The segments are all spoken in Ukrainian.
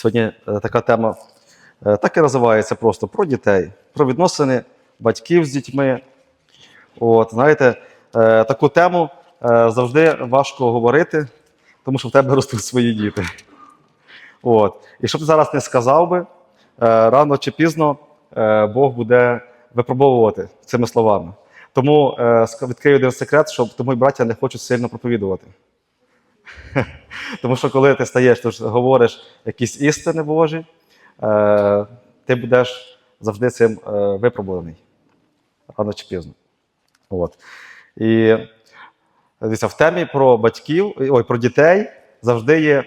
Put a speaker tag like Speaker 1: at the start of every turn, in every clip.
Speaker 1: Сьогодні е, така тема е, так і називається просто про дітей, про відносини батьків з дітьми. От, знаєте, е, таку тему завжди важко говорити, тому що в тебе ростуть свої діти. От. І щоб ти зараз не сказав би, е, рано чи пізно е, Бог буде випробовувати цими словами. Тому е, відкрию один секрет, що тому й браття не хочуть сильно проповідувати. Тому що коли ти стаєш, ти говориш якісь істини Божі, ти будеш завжди цим випробуваний. Рано чи пізно. От. І дивіться, в темі про батьків, ой, про дітей завжди є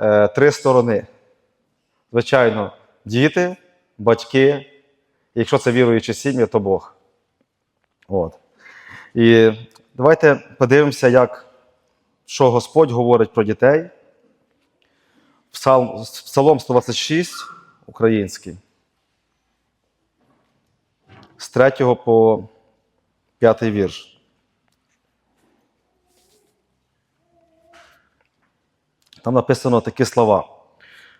Speaker 1: е, три сторони. Звичайно, діти, батьки, якщо це віруючі сім'ї, то Бог. От. І давайте подивимося, як що Господь говорить про дітей. Псалм, Псалом 126 український. З 3 по 5 вірш. Там написано такі слова,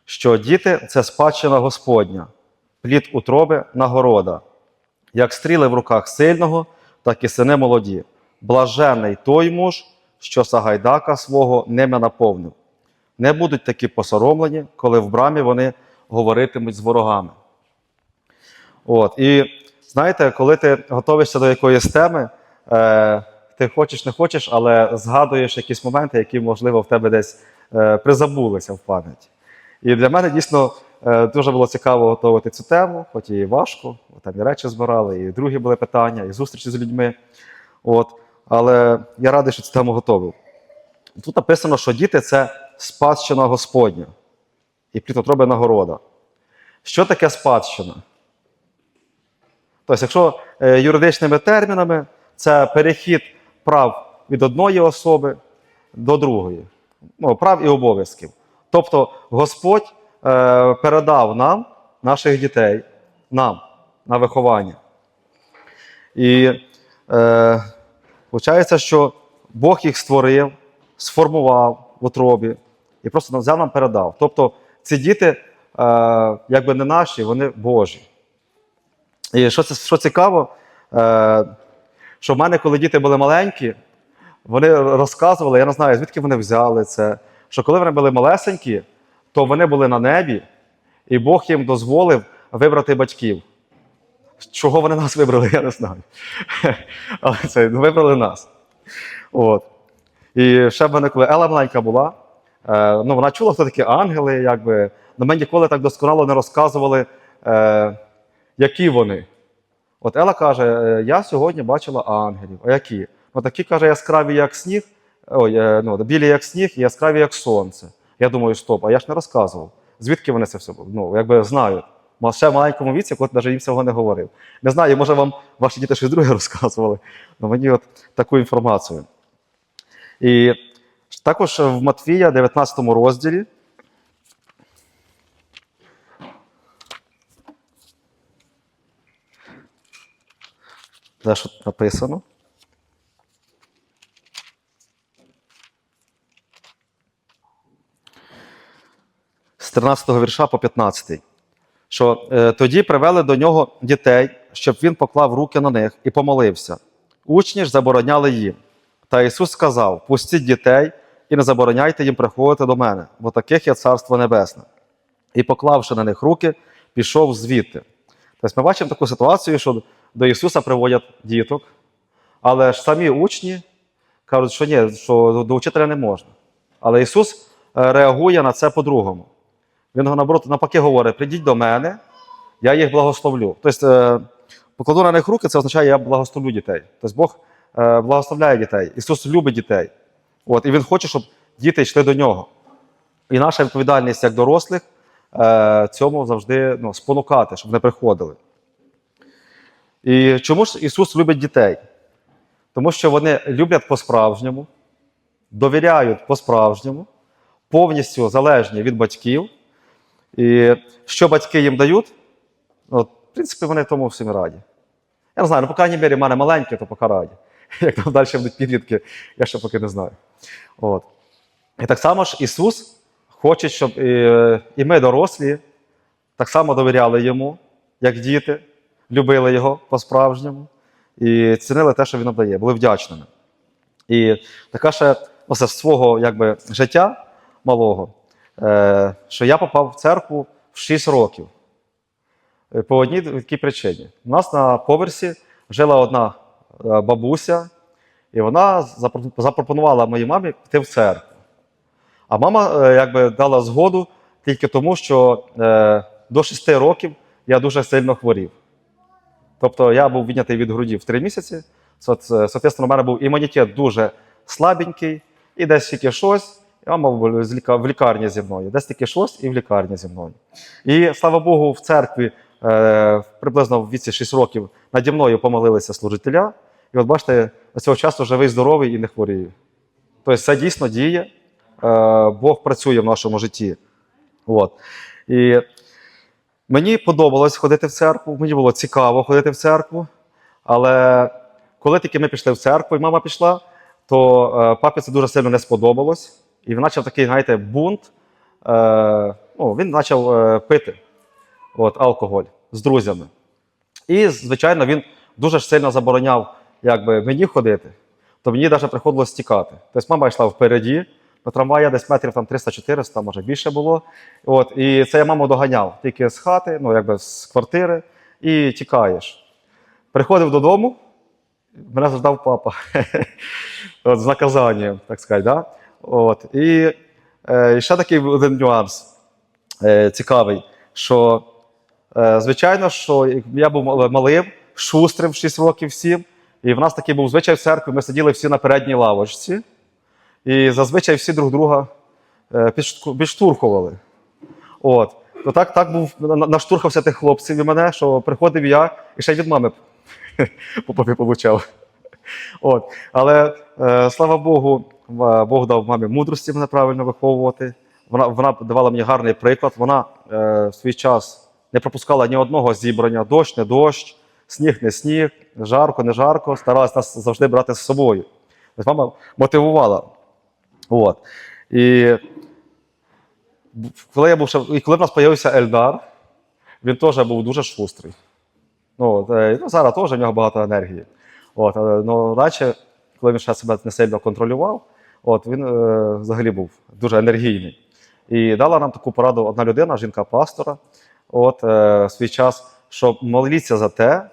Speaker 1: що діти це спадщина Господня, плід утроби нагорода, як стріли в руках сильного, так і сини молоді. Блажений той муж, що Сагайдака свого ними наповнив. Не будуть такі посоромлені, коли в брамі вони говоритимуть з ворогами. От. І знаєте, коли ти готуєшся до якоїсь теми, е, ти хочеш, не хочеш, але згадуєш якісь моменти, які, можливо, в тебе десь призабулися в пам'яті. І для мене дійсно е, дуже було цікаво готувати цю тему, хоч і важко, там і речі збирали, і другі були питання, і зустрічі з людьми. От. Але я радий, що цю тему готовив. Тут написано, що діти це спадщина Господня і плітотроби нагорода. Що таке спадщина? Тобто, якщо е, юридичними термінами, це перехід прав від одної особи до другої, ну, прав і обов'язків. Тобто Господь е, передав нам, наших дітей, нам на виховання. І е, виходить, що Бог їх створив, сформував в утробі і просто взяв нам передав. Тобто ці діти, е, якби не наші, вони Божі. І що, що цікаво, е, що в мене, коли діти були маленькі, вони розказували, я не знаю, звідки вони взяли це, що коли вони були малесенькі, то вони були на небі, і Бог їм дозволив вибрати батьків. Чого вони нас вибрали, я не знаю. Але це вибрали нас. От. І ще мене, коли Ела маленька була, е, ну, вона чула, хто такі ангели, якби. Но ми ніколи так досконало не розказували, е, які вони. От Ела каже: е, я сьогодні бачила ангелів. А які? Ну, такі каже, яскраві, як сніг, ой, е, ну, білі, як сніг, і яскраві, як сонце. Я думаю, стоп, а я ж не розказував. Звідки вони це все ну, якби знають? Ще в маленькому віці, коли навіть їм цього не говорив. Не знаю, може вам ваші діти щось друге розказували, але мені от таку інформацію. І також в Матвія, 19 розділі. Де що написано? 13 вірша по 15. Що е, тоді привели до нього дітей, щоб він поклав руки на них і помолився. Учні ж забороняли їм. Та Ісус сказав: Пустіть дітей і не забороняйте їм приходити до мене, бо таких є Царство Небесне. І, поклавши на них руки, пішов звідти. Тобто ми бачимо таку ситуацію, що до Ісуса приводять діток, але ж самі учні кажуть, що ні, що до учителя не можна. Але Ісус е, реагує на це по-другому. Він наоборот, навпаки говорить: прийдіть до мене, я їх благословлю. Тобто, е, покладу на них руки, це означає, я благословлю дітей. Тобто Бог е, благословляє дітей. Ісус любить дітей. От, і Він хоче, щоб діти йшли до нього. І наша відповідальність як дорослих е, цьому завжди ну, спонукати, щоб не приходили. І чому ж Ісус любить дітей? Тому що вони люблять по-справжньому, довіряють по-справжньому, повністю залежні від батьків. І що батьки їм дають, ну, в принципі, вони тому всім раді. Я не знаю, ну, по крайній мірі, в мене маленькі, то поки раді. Як там далі будуть підлітки, я ще поки не знаю. От. І так само ж Ісус хоче, щоб і, і ми, дорослі, так само довіряли йому, як діти, любили його по-справжньому і цінили те, що він нам дає, були вдячними. І така ще ну, це свого якби, життя малого, що я попав в церкву в 6 років. Е, По одній такій причині. У нас на поверсі жила одна е, бабуся, і вона запропонувала моїй мамі піти в церкву. А мама е, якби дала згоду тільки тому, що е, до 6 років я дуже сильно хворів. Тобто я був віднятий від грудів в 3 місяці. Соответственно, у мене був імунітет дуже слабенький, і десь тільки щось, з ліка- в лікарні зі мною, десь тільки щось і в лікарні зі мною. І слава Богу, в церкві е, приблизно в віці 6 років наді мною помолилися служителя. І от бачите, з цього часу живий, здоровий і не хворію. Тобто це дійсно діє. Е, Бог працює в нашому житті. От. І мені подобалось ходити в церкву, мені було цікаво ходити в церкву. Але коли тільки ми пішли в церкву, і мама пішла, то е, папі це дуже сильно не сподобалось. І він почав такий, знаєте, бунт. Е, ну, він почав е, пити от, алкоголь з друзями. І, звичайно, він дуже ж сильно забороняв якби, мені ходити, то мені навіть приходилось тікати. Тобто мама йшла впереді, до трамвая десь метрів там 300-400, може більше було. От, і це я маму доганяв тільки з хати, ну якби з квартири, і тікаєш. Приходив додому, мене заждав папа. З наказанням, так сказати. От, і, е, ще такий один нюанс е, цікавий, що Е, Звичайно, що я був малим, шустрим 6 років всім. І в нас такий був звичай в церкві, ми сиділи всі на передній лавочці. І зазвичай всі друг друга е, підштурхували. От. То так, так був, на- на- наштурхався тих хлопців і мене, що приходив я і ще й від мами по получав. От. Але е, слава Богу, Бог дав мамі мудрості мене правильно виховувати. Вона, вона давала мені гарний приклад. Вона е, в свій час не пропускала ні одного зібрання, дощ, не дощ, сніг, не сніг, жарко, не жарко, старалась нас завжди брати з собою. Тобто мама мотивувала. От. І коли, я був і коли в нас з'явився Ельдар, він теж був дуже шустрий. Ну, ну, зараз теж в нього багато енергії. От, ну, радше, коли він ще себе не сильно контролював, от, він е, взагалі був дуже енергійний. І дала нам таку пораду одна людина, жінка-пастора, от, е, свій час, що моліться за те,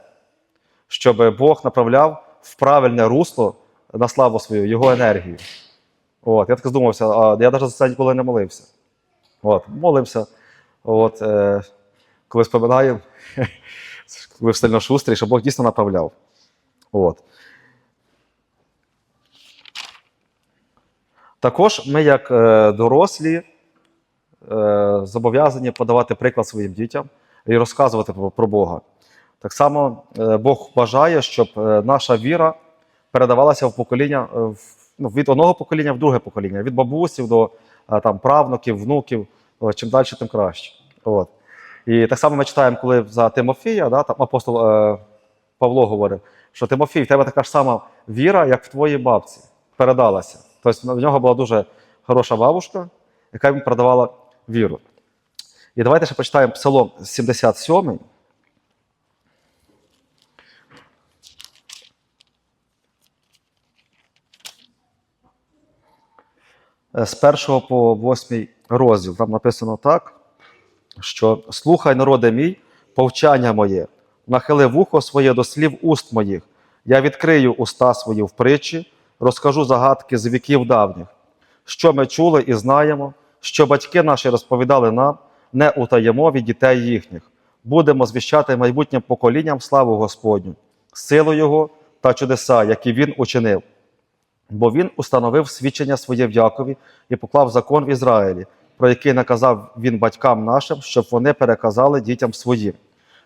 Speaker 1: щоб Бог направляв в правильне русло на славу свою, його енергію. От, я так задумався, а я навіть за це ніколи не молився. От, молився. От, е, коли споминаємо, коли сильно шустрий, щоб Бог дійсно направляв. От. Також ми, як е, дорослі, е, зобов'язані подавати приклад своїм дітям і розказувати про, про Бога. Так само е, Бог бажає, щоб е, наша віра передавалася в покоління, е, в, ну, від одного покоління в друге покоління, від бабусів до е, там, правнуків, внуків. О, чим далі, тим краще. От. І так само ми читаємо, коли за Тимофія, да, там апостол е, Павло говорив, що Тимофій, в тебе така ж сама віра, як в твоїй бабці, передалася. Тобто в нього була дуже хороша бабушка, яка йому передавала віру. І давайте ще почитаємо Псалом 77. Е, З першого по восьмий розділ. Там написано так, що слухай, народе мій, повчання моє, нахили вухо своє до слів уст моїх. Я відкрию уста свої в притчі, розкажу загадки з віків давніх, що ми чули і знаємо, що батьки наші розповідали нам, не утаємо від дітей їхніх. Будемо звіщати майбутнім поколінням славу Господню, силу Його та чудеса, які Він учинив. Бо він установив свідчення своє в Якові і поклав закон в Ізраїлі, про який наказав він батькам нашим, щоб вони переказали дітям своїм,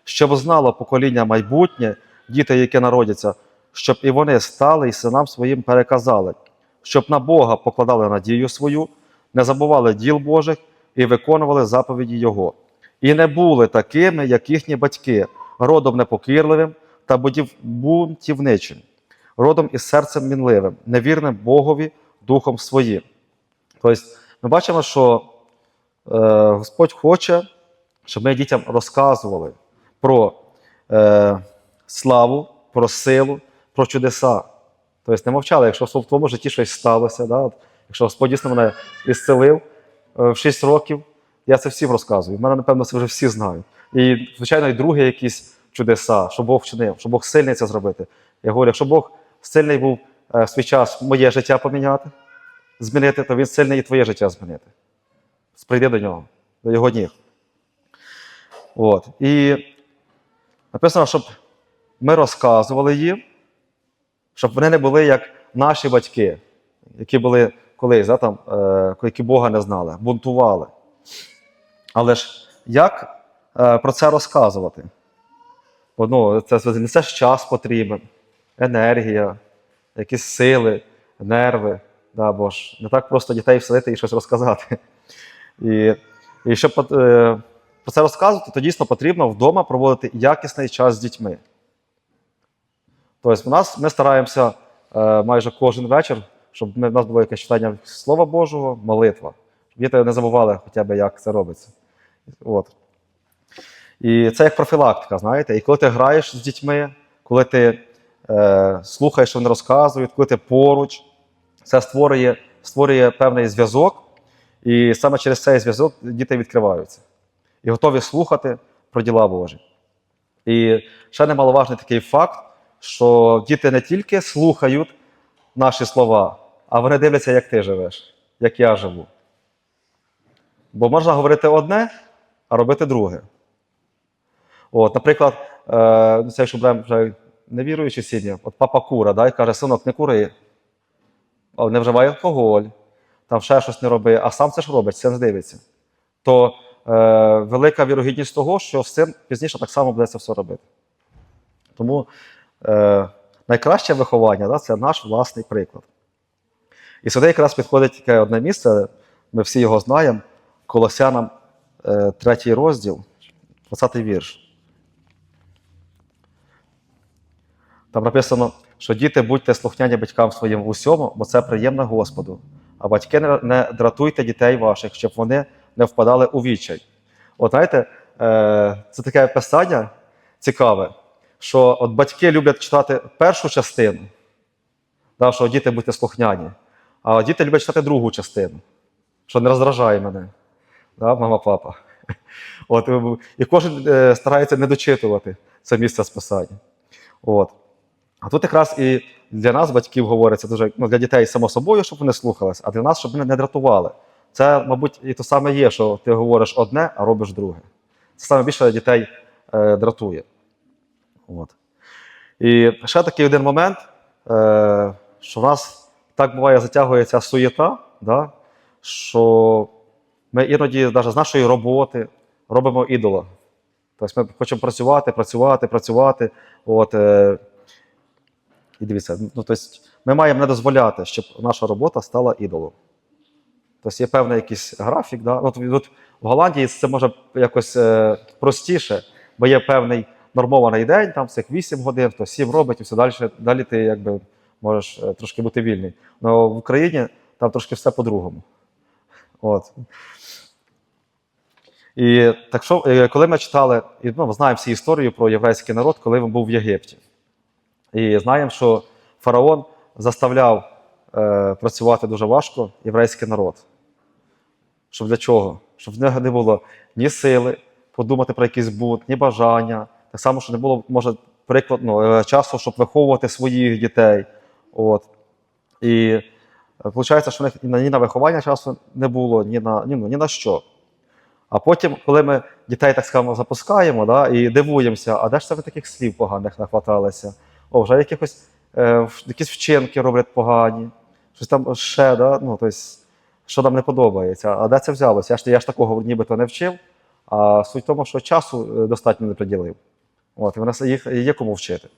Speaker 1: щоб знало покоління майбутнє, діти, які народяться, щоб і вони стали і синам своїм переказали, щоб на Бога покладали надію свою, не забували діл Божих і виконували заповіді Його. І не були такими, як їхні батьки, родом непокірливим та бунтівничим, родом із серцем мінливим, невірним Богові духом своїм. Тобто, ми бачимо, що е, Господь хоче, щоб ми дітям розказували про е, славу, про силу, про чудеса. Тобто не мовчали, якщо в твоєму житті щось сталося, да? от, якщо Господь дійсно мене ісцелив е, в 6 років, я це всім розказую. В мене, напевно, це вже всі знають. І, звичайно, і другі якісь чудеса, що Бог вчинив, що Бог сильний це зробити. Я говорю, якщо Бог сильний був е, в свій час моє життя поміняти, змінити, то він сильний і твоє життя змінити. Прийди до нього, до його ніг. От. І написано, щоб ми розказували їм, щоб вони не були як наші батьки, які були колись, да, там, е, які Бога не знали, бунтували. Але ж як е, про це розказувати? Бо, Ну, це, це, ж час потрібен, енергія, якісь сили, нерви. Да, бо ж не так просто дітей вселити і щось розказати. І, і щоб е, про це розказувати, то дійсно потрібно вдома проводити якісний час з дітьми. Тобто, у нас ми стараємося е, майже кожен вечір, щоб ми, в нас було якесь читання Слова Божого, молитва. Діти не забували хоча б, як це робиться. От. І це як профілактика, знаєте. І коли ти граєш з дітьми, коли ти е, слухаєш, що вони розказують, коли ти поруч, це створює, створює певний зв'язок, і саме через цей зв'язок діти відкриваються і готові слухати про діла Божі. І ще немаловажний такий факт, що діти не тільки слухають наші слова, а вони дивляться, як ти живеш, як я живу. Бо можна говорити одне, а робити друге. От, наприклад, е, ну, це якщо беремо вже невіруючі сім'ї, от папа кура, да, і каже, синок, не кури, не вживай алкоголь, там ще щось не роби, а сам це ж робить, не дивиться. То велика вірогідність того, що син пізніше так само буде це все робити. Тому е, найкраще виховання да, це наш власний приклад. І сюди якраз підходить таке одне місце, ми всі його знаємо, Колосянам, е, третій розділ, 20 вірш. Там написано, що діти будьте слухняні батькам своїм усьому, бо це приємно Господу. А батьки не дратуйте дітей ваших, щоб вони не впадали у відчай. От знаєте, е, це таке писання цікаве, що от батьки люблять читати першу частину, да, що діти будьте слухняні, а діти люблять читати другу частину, що не роздражає мене. Да, мама, папа. От, і кожен е, старається не дочитувати це місце з писання. От. А тут якраз і для нас, батьків, говориться дуже ну, для дітей, само собою, щоб вони слухались, а для нас, щоб вони не дратували. Це, мабуть, і то саме є, що ти говориш одне, а робиш друге. Це саме більше дітей е, дратує. От. І ще такий один момент, е, що в нас так буває, затягується суєта, да? що ми іноді навіть з нашої роботи робимо ідола. Тобто ми хочемо працювати, працювати, працювати. От, е, і дивіться, ну, тобто ми маємо не дозволяти, щоб наша робота стала ідолом. Тобто є певний якийсь графік. Да? Ну, тут, тут в Голландії це може якось е, простіше, бо є певний нормований день, там цих 8 годин, то 7 робить і все далі. Далі ти якби можеш е, трошки бути вільний. Але в Україні там трошки все по-другому. От. І так що, е, коли ми читали, і ну, знаємо всі історію про єврейський народ, коли він був в Єгипті. І знаємо, що фараон заставляв е, працювати дуже важко єврейський народ. Щоб для чого? Щоб в нього не було ні сили подумати про якийсь бунт, ні бажання. Так само, що не було, може, приклад, ну, е, часу, щоб виховувати своїх дітей. От. І виходить, що в них ні на, виховання часу не було, ні на, ні, ну, ні на що. А потім, коли ми дітей так скажемо, запускаємо да, і дивуємося, а де ж це ви таких слів поганих нахваталися? О, вже якихось, е, якісь вчинки роблять погані, щось там ще, да? ну, тобто, що нам не подобається. А де це взялося? Я ж, я ж такого нібито не вчив, а суть в тому, що часу е, достатньо не приділив. От, і вони їх є кому вчити.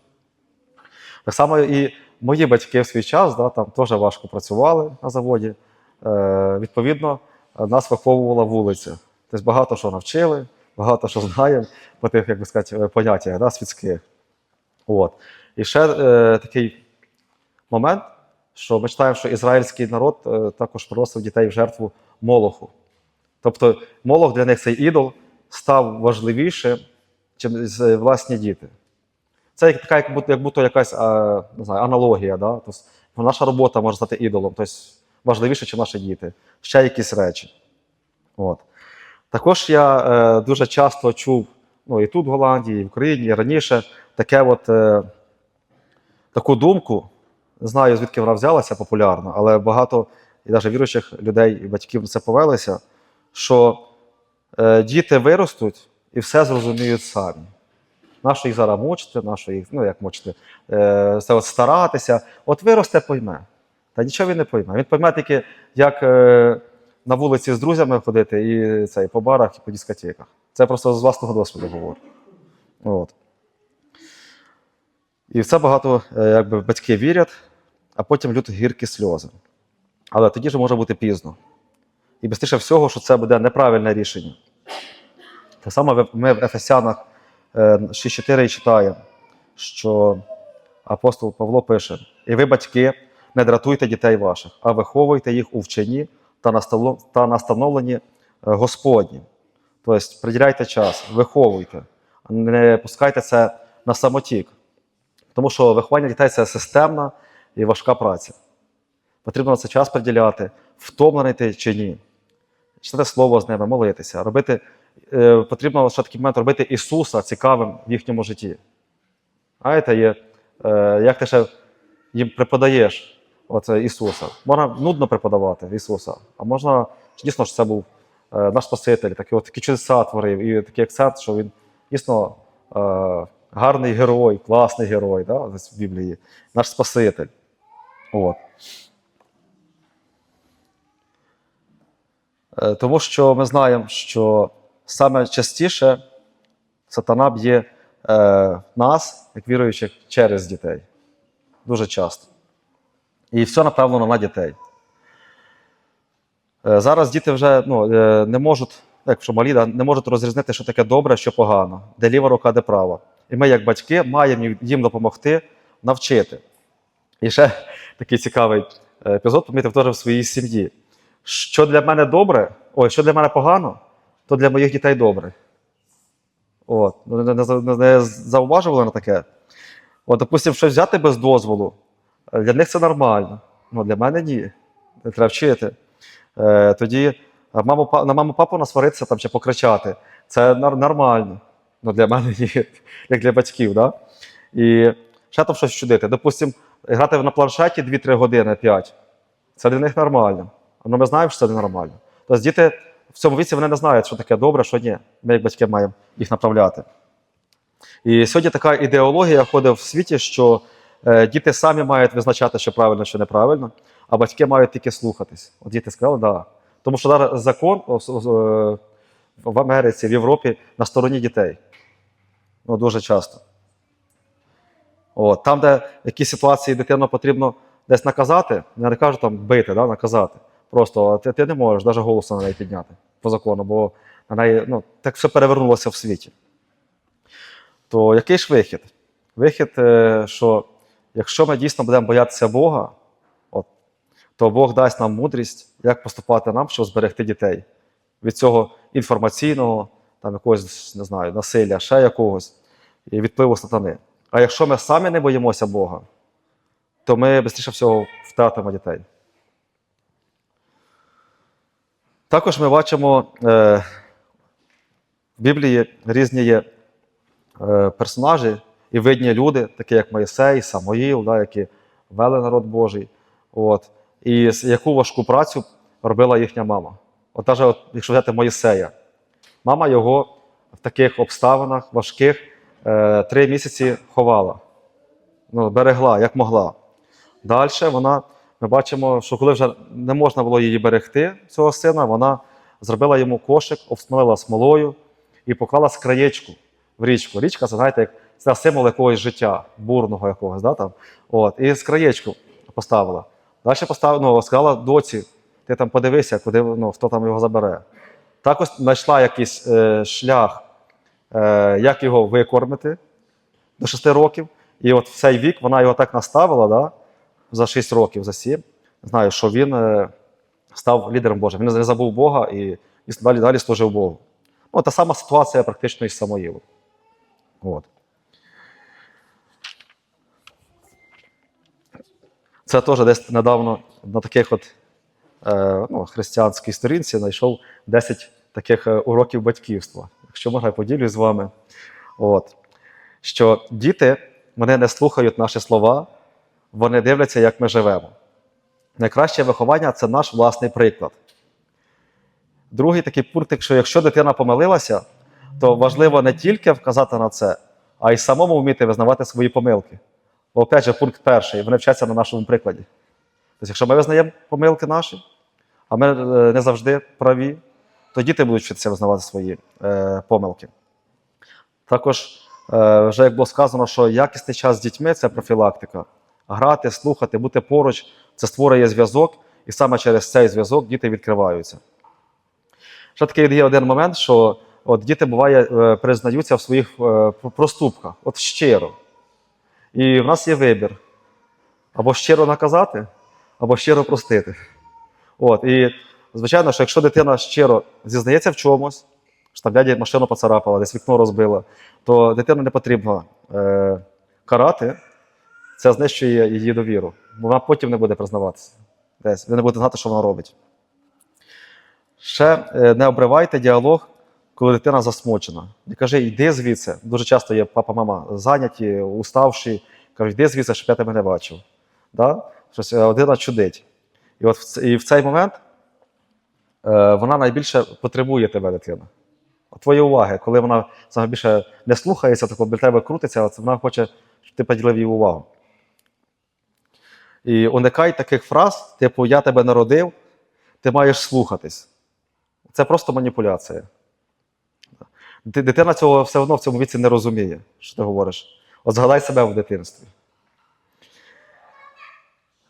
Speaker 1: Так само і мої батьки в свій час да, там теж важко працювали на заводі. е, відповідно, нас виховувала вулиця. Тобто багато що навчили, багато що знаємо по тих, як би сказати, поняттях да, світських. От. І ще е, такий момент, що ми читаємо, що ізраїльський народ е, також приносив дітей в жертву Молоху. Тобто Молох для них цей ідол став важливішим, ніж власні діти. Це як така, як будто, як будто якась а, не знаю, аналогія. Да? Тобто, наша робота може стати ідолом, тобто важливіше, ніж наші діти. Ще якісь речі. От. Також я е, дуже часто чув ну, і тут, в Голландії, і в Україні, і раніше таке от, е, таку думку. Не знаю, звідки вона взялася популярно, але багато і навіть віруючих людей і батьків на це повелися, що е, діти виростуть і все зрозуміють самі. Нащо їх зараз мучити, нащо їх, ну як мучити, е, от старатися. От виросте, пойме. Та нічого він не пойме. Він пойме тільки, як е, на вулиці з друзями ходити і, це, і по барах, і по дискотеках. Це просто з власного досвіду говорю. От. І в це багато е, якби, батьки вірять, а потім лють гіркі сльози. Але тоді ж може бути пізно. І безпечніше всього, що це буде неправильне рішення. Так само ми в Ефесянах е, 6.4 читаємо, що апостол Павло пише: І ви, батьки, не дратуйте дітей ваших, а виховуйте їх у вченні та настановленні е, Господні. Тобто приділяйте час, виховуйте, не пускайте це на самотік. Тому що виховання дітей це системна і важка праця. Потрібно на це час приділяти, втомлений ти чи ні. Читати слово з ними, молитися, робити, е, потрібно ще такий момент робити Ісуса цікавим в їхньому житті. Знаєте, є, е, як ти ще їм преподаєш оце Ісуса. Можна нудно преподавати Ісуса, а можна дійсно, що це був е, наш Спаситель, такий, от, такі чудеса творив, і такий акцент, що він дійсно е, гарний герой, класний герой да, в Біблії, наш Спаситель. От. Е, Тому що ми знаємо, що саме частіше сатана б'є е, нас, як віруючих, через дітей. Дуже часто. І все направлено на дітей. Е, Зараз діти вже ну, е, не можуть, якщо малі, не можуть розрізнити, що таке добре, що погано, де ліва рука, де права. І ми, як батьки, маємо їм- їм допомогти навчити. І ще такий цікавий е, епізод помітив теж в своїй сім'ї. Що для мене добре, ой, що для мене погано, то для моїх дітей добре. От, ну, не, не, не, зауважували на таке. От, допустимо, щось взяти без дозволу. е, Для них це нормально. Ну, для мене ні. Треба вчити. Е, тоді маму, на маму папу насваритися там, чи покричати. Це нормально. Ну, для мене ні, як для батьків. Да? І ще там щось чудити. Допустимо, грати на планшеті 2-3 години, 5. Це для них нормально. Ну, ми знаємо, що це ненормально. Тобто діти в цьому віці вони не знають, що таке добре, що ні. Ми, як батьки, маємо їх направляти. І сьогодні така ідеологія ходить в світі, що е, діти самі мають визначати, що правильно, що неправильно, а батьки мають тільки слухатись. От діти сказали, так. Да. Тому що зараз закон е, в Америці, в Європі на стороні дітей. Ну, дуже часто. От, там, де якісь ситуації дитину потрібно десь наказати, я не кажу там бити, да, наказати. Просто ти, ти не можеш навіть голосу на неї підняти по закону, бо на неї ну, так все перевернулося в світі. То який ж вихід? Вихід, е, що якщо ми дійсно будемо боятися Бога, от, то Бог дасть нам мудрість, як поступати нам, щоб зберегти дітей від цього інформаційного, там якогось, не знаю, насилля, ще якогось, і відпливу сатани. А якщо ми самі не боїмося Бога, то ми швидше всього втратимо дітей. Також ми бачимо е, в Біблії різні є е, персонажі і видні люди, такі як Моїсей, Самоїл, да, які вели народ Божий. От. І яку важку працю робила їхня мама. От навіть якщо взяти Моїсея, мама його в таких обставинах важких е, три місяці ховала, ну, берегла, як могла. Далі вона, ми бачимо, що коли вже не можна було її берегти, цього сина, вона зробила йому кошик, обсмолила смолою і поклала з краєчку в річку. Річка, це знаєте, як це символ якогось життя, бурного якогось. Да, там. От, і з краєчку поставила. Далі поставила, ну, сказала доці, ти там подивися, куди, ну, хто там його забере. Також знайшла якийсь е, шлях, як його викормити до 6 років. І от в цей вік вона його так наставила да, за 6 років, за 7. Знаю, що він е, став лідером Божим. Він не забув Бога і, і далі, далі служив Богу. Ну, та сама ситуація практично із Самоїлом. От. Це теж десь недавно на таких от е, ну, християнській сторінці знайшов 10 таких е, уроків батьківства. Якщо можна, я поділюсь з вами. От. Що діти вони не слухають наші слова, вони дивляться, як ми живемо. Найкраще виховання це наш власний приклад. Другий такий пункт, що якщо дитина помилилася, то важливо не тільки вказати на це, а й самому вміти визнавати свої помилки. Бо, опять же, пункт перший, вони вчаться на нашому прикладі. Тобто, якщо ми визнаємо помилки наші, а ми е, не завжди праві, то діти будуть вчитися визнавати свої е, помилки. Також, е, вже як було сказано, що якісний час з дітьми це профілактика. Грати, слухати, бути поруч це створює зв'язок, і саме через цей зв'язок діти відкриваються. Ще такий є один момент, що от діти буває е, признаються в своїх е, проступках, от щиро. І в нас є вибір: або щиро наказати, або щиро простити. От, і звичайно, що якщо дитина щиро зізнається в чомусь, що там дядя машину поцарапала, десь вікно розбила, то дитину не потрібно е, карати, це знищує її довіру. Бо вона потім не буде признаватися. Десь, ви не будете знати, що вона робить. Ще е, не обривайте діалог, коли дитина засмучена. Не кажи, йди звідси. Дуже часто є папа, мама зайняті, уставші. Кажуть, йди звідси, щоб я тебе не бачив. Да? Щось е, дитина чудить. І от в, і в цей момент е, вона найбільше потребує тебе, дитина. От Твої уваги, коли вона саме більше не слухається, тако біля тебе крутиться, от вона хоче, щоб ти поділив їй увагу. І уникай таких фраз, типу Я тебе народив, ти маєш слухатись. Це просто маніпуляція. Дитина цього все одно в цьому віці не розуміє, що ти говориш. От згадай себе в дитинстві.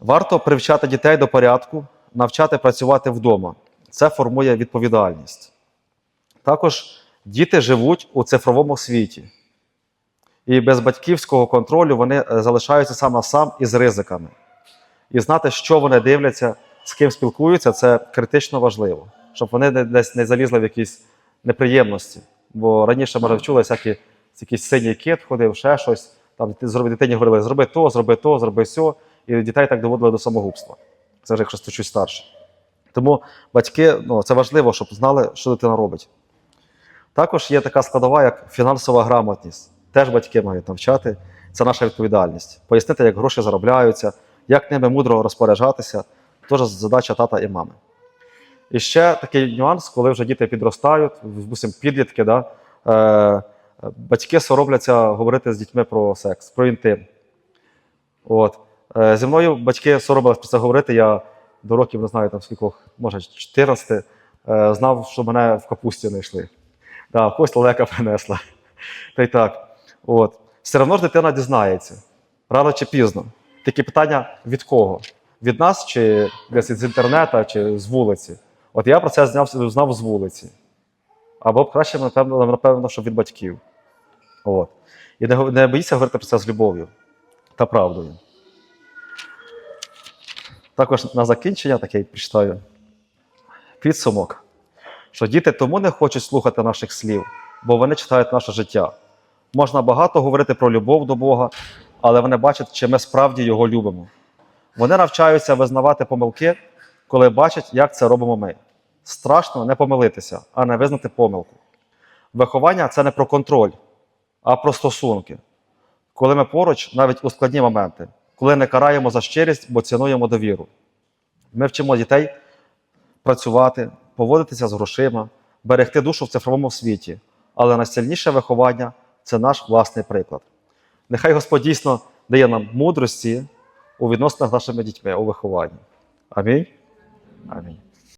Speaker 1: Варто привчати дітей до порядку, навчати працювати вдома. Це формує відповідальність. Також діти живуть у цифровому світі. І без батьківського контролю вони е, залишаються сам на сам із ризиками. І знати, що вони дивляться, з ким спілкуються, це критично важливо, щоб вони десь не залізли в якісь неприємності. Бо раніше ми вже чули всякі якийсь синій кит ходив, ще щось. Там ти- дитині говорили, зроби то, зроби то, зроби сьо. І дітей так доводили до самогубства. Це вже якщо чуть старше. Тому батьки, ну, це важливо, щоб знали, що дитина робить. Також є така складова, як фінансова грамотність. Теж батьки мають навчати. Це наша відповідальність. Пояснити, як гроші заробляються, як ними мудро розпоряджатися. Теж задача тата і мами. І ще такий нюанс, коли вже діти підростають, допустим, підлітки, да, е, батьки соромляться говорити з дітьми про секс, про інтим. От. Е, зі мною батьки соромились про це говорити. Я до років не знаю, там скількох, може, 14, е, знав, що мене в капусті знайшли. Да, когось лелека принесла. Та й так. От. Все одно ж дитина дізнається. Рано чи пізно. Такі питання від кого? Від нас, чи десь з інтернету, чи з вулиці. От я про це знав, знав з вулиці. Або краще, напевно, напевно, що від батьків. От. І не боїться говорити про це з любов'ю та правдою. Також на закінчення таке прочитаю підсумок, що діти тому не хочуть слухати наших слів, бо вони читають наше життя. Можна багато говорити про любов до Бога, але вони бачать, чи ми справді його любимо. Вони навчаються визнавати помилки, коли бачать, як це робимо ми. Страшно не помилитися, а не визнати помилку. Виховання це не про контроль, а про стосунки. Коли ми поруч, навіть у складні моменти, коли не караємо за щирість, бо цінуємо довіру. Ми вчимо дітей працювати, поводитися з грошима, берегти душу в цифровому світі. Але найсильніше виховання це наш власний приклад. Нехай Господь дійсно дає нам мудрості у відносинах з нашими дітьми у вихованні. Амінь. Амінь.